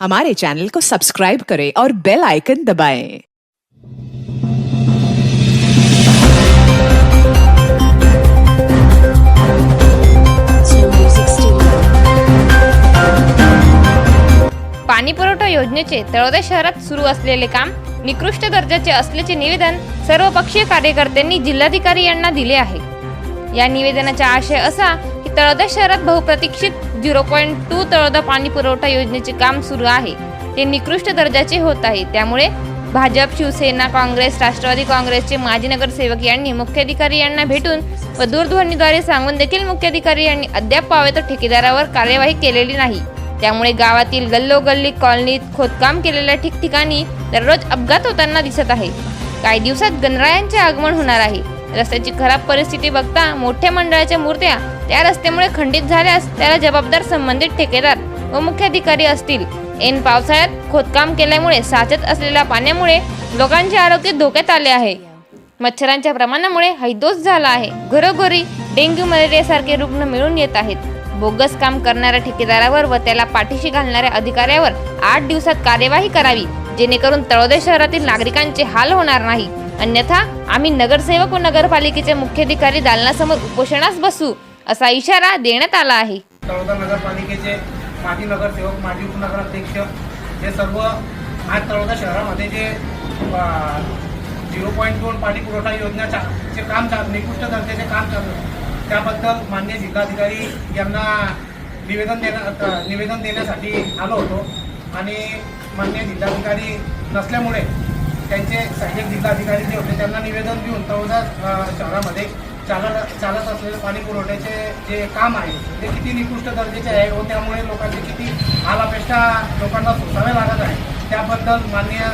हमारे चैनल को सब्सक्राइब करें और बेल आइकन दबाएं। पाणी पुरवठा योजनेचे तळोदा शहरात सुरू असलेले काम निकृष्ट दर्जाचे असल्याचे निवेदन सर्वपक्षीय कार्यकर्त्यांनी जिल्हाधिकारी यांना दिले आहे या निवेदनाचा आशय असा तळोदा शहरात बहुप्रतीक्षित झिरो पॉईंट टू तळोदा पाणी पुरवठा योजनेचे काम सुरू आहे. ते निकृष्ट दर्जाचे होत आहे. त्यामुळे भाजप शिवसेना काँग्रेस राष्ट्रवादी काँग्रेसचे माजी नगरसेवक यांनी मुख्याधिकारी यांना भेटून व दूरध्वनीद्वारे सांगून देखील मुख्याधिकारी यांनी अद्याप पावेत ठेकेदारावर कार्यवाही केलेली नाही. त्यामुळे गावातील गल्लोगल्ली कॉलनीत खोदकाम केलेल्या ठिकठिकाणी दररोज अपघात होताना दिसत आहे. काही दिवसात गणरायांचे आगमन होणार आहे. रस्त्याची खराब परिस्थिती बघता मोठ्या मंडळाच्या मूर्त्या त्या रस्त्यामुळे खंडित झाल्यास त्याला जबाबदार संबंधित ठेकेदार व मुख्याधिकारी असतील. ऐन पावसाळ्यात खोदकाम केल्यामुळे साचत असलेल्या पाण्यामुळे लोकांचे आरोग्य धोक्यात आले आहे. मच्छरांच्या प्रमाणामुळे हैदोस झाला आहे. घरोघरी डेंग्यू मलेरियासारखे रुग्ण मिळून येत आहेत. बोगस काम करणाऱ्या ठेकेदारावर व त्याला पाठीशी घालणाऱ्या अधिकाऱ्यावर आठ दिवसात कार्यवाही करावी जेणेकरून तळोदे शहरातील नागरिकांचे हाल होणार नाही. अन्यथा आम्ही नगरसेवक व नगरपालिकेचे मुख्याधिकारी दालनासमोर उपोषणास बसू. असा इशारा देण्यात आला आहे. तळोदा नगरपालिकेचे माजी नगरसेवक माजी उपनगराध्यक्ष हे सर्व आज तळोदा शहरामध्ये जे झिरो पॉईंट दोन पाणी पुरवठा योजनेच्या जे काम चालू निकृष्ट दर्जाचे काम चालू त्याबद्दल मान्य जिल्हाधिकारी यांना निवेदन देण्या निवेदन देण्यासाठी आलो होतो. आणि मान्य जिल्हाधिकारी नसल्यामुळे त्यांचे सहाय्यक जिल्हाधिकारी जे होते त्यांना निवेदन देऊन तळोदा शहरामध्ये चालत चालत असलेले पाणी पुरवठ्याचे जे काम आहे ते किती निकृष्ट दर्जेचे आहे व त्यामुळे लोकांचे किती आलापेष्टा लोकांना सोसावे लागत आहे. त्याबद्दल मान्य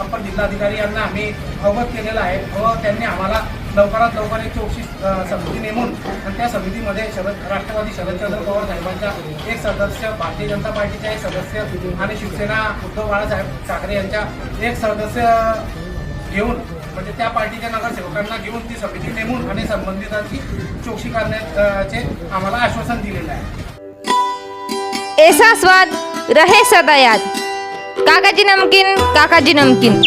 अप्पर जिल्हाधिकारी यांना आम्ही अवगत केलेलं आहे व त्यांनी आम्हाला लवकरात लवकर एक चौकशी समिती नेमून आणि त्या समितीमध्ये शरद राष्ट्रवादी शरदचंद्र पवार साहेबांचा एक सदस्य भारतीय जनता पार्टीचा एक सदस्य आणि शिवसेना उद्धव बाळासाहेब ठाकरे यांच्या एक सदस्य घेऊन म्हणजे त्या पार्टीच्या नगरसेवकांना घेऊन ती समिती नेमून आणि संबंधितांची चौकशी करण्याचे आम्हाला आश्वासन दिलेलं आहे. ऐसा स्वाद रहे सदा याद. काकाजी नमकीन काकाजी नमकीन.